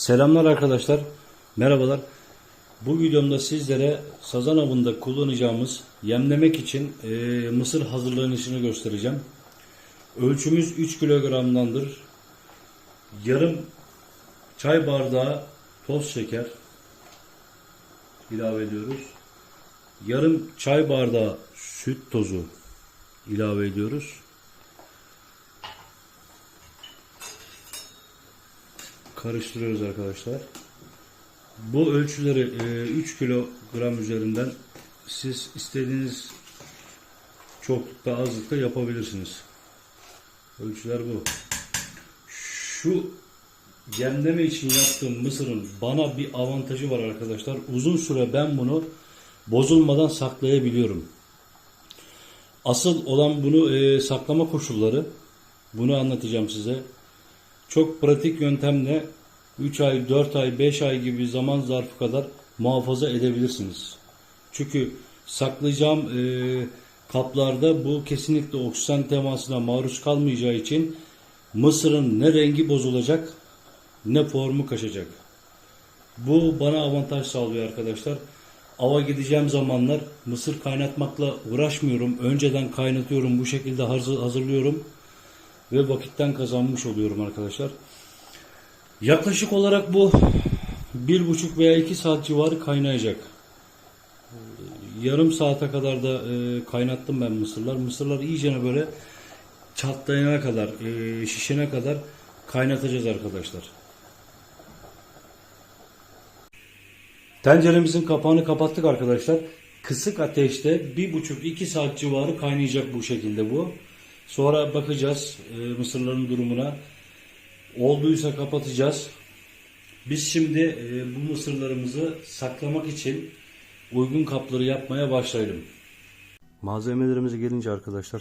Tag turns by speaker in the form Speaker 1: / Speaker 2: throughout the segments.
Speaker 1: Selamlar arkadaşlar. Merhabalar. Bu videomda sizlere sazan avında kullanacağımız yemlemek için e, mısır hazırlanışını göstereceğim. Ölçümüz 3 kilogramdandır. Yarım çay bardağı toz şeker ilave ediyoruz. Yarım çay bardağı süt tozu ilave ediyoruz. Karıştırıyoruz arkadaşlar. Bu ölçüleri e, 3 kilogram üzerinden siz istediğiniz çoklukta azlıkta yapabilirsiniz. Ölçüler bu. Şu yemleme için yaptığım mısırın bana bir avantajı var arkadaşlar. Uzun süre ben bunu bozulmadan saklayabiliyorum. Asıl olan bunu e, saklama koşulları. Bunu anlatacağım size çok pratik yöntemle 3 ay, 4 ay, 5 ay gibi zaman zarfı kadar muhafaza edebilirsiniz. Çünkü saklayacağım e, kaplarda bu kesinlikle oksijen temasına maruz kalmayacağı için mısırın ne rengi bozulacak ne formu kaçacak. Bu bana avantaj sağlıyor arkadaşlar. Ava gideceğim zamanlar mısır kaynatmakla uğraşmıyorum. Önceden kaynatıyorum. Bu şekilde hazır, hazırlıyorum ve vakitten kazanmış oluyorum arkadaşlar. Yaklaşık olarak bu bir buçuk veya iki saat civarı kaynayacak. Yarım saate kadar da e, kaynattım ben mısırlar. Mısırlar iyicene böyle çatlayana kadar, e, şişene kadar kaynatacağız arkadaşlar. Tenceremizin kapağını kapattık arkadaşlar. Kısık ateşte bir buçuk iki saat civarı kaynayacak bu şekilde bu. Sonra bakacağız e, mısırların durumuna. Olduysa kapatacağız. Biz şimdi e, bu mısırlarımızı saklamak için uygun kapları yapmaya başlayalım. Malzemelerimize gelince arkadaşlar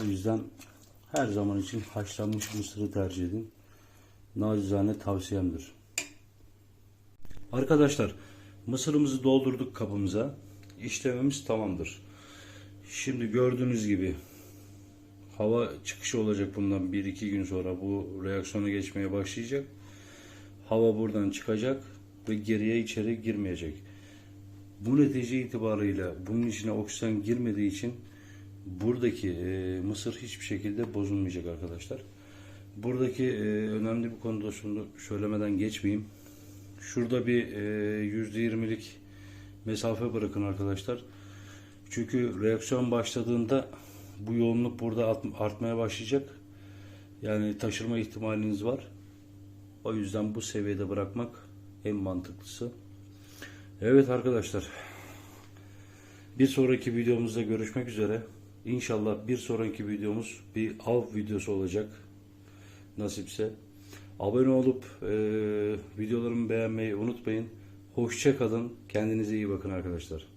Speaker 1: O yüzden her zaman için haşlanmış mısırı tercih edin. Nacizane tavsiyemdir. Arkadaşlar mısırımızı doldurduk kabımıza. İşlemimiz tamamdır. Şimdi gördüğünüz gibi hava çıkışı olacak bundan 1-2 gün sonra bu reaksiyona geçmeye başlayacak. Hava buradan çıkacak ve geriye içeri girmeyecek. Bu netice itibarıyla bunun içine oksijen girmediği için buradaki e, mısır hiçbir şekilde bozulmayacak arkadaşlar. Buradaki e, önemli bir konuda şunu söylemeden geçmeyeyim. Şurada bir e, %20'lik mesafe bırakın arkadaşlar. Çünkü reaksiyon başladığında bu yoğunluk burada art- artmaya başlayacak. Yani taşırma ihtimaliniz var. O yüzden bu seviyede bırakmak en mantıklısı. Evet arkadaşlar. Bir sonraki videomuzda görüşmek üzere. İnşallah bir sonraki videomuz bir av videosu olacak. Nasipse. Abone olup e, videolarımı beğenmeyi unutmayın. Hoşça kalın. Kendinize iyi bakın arkadaşlar.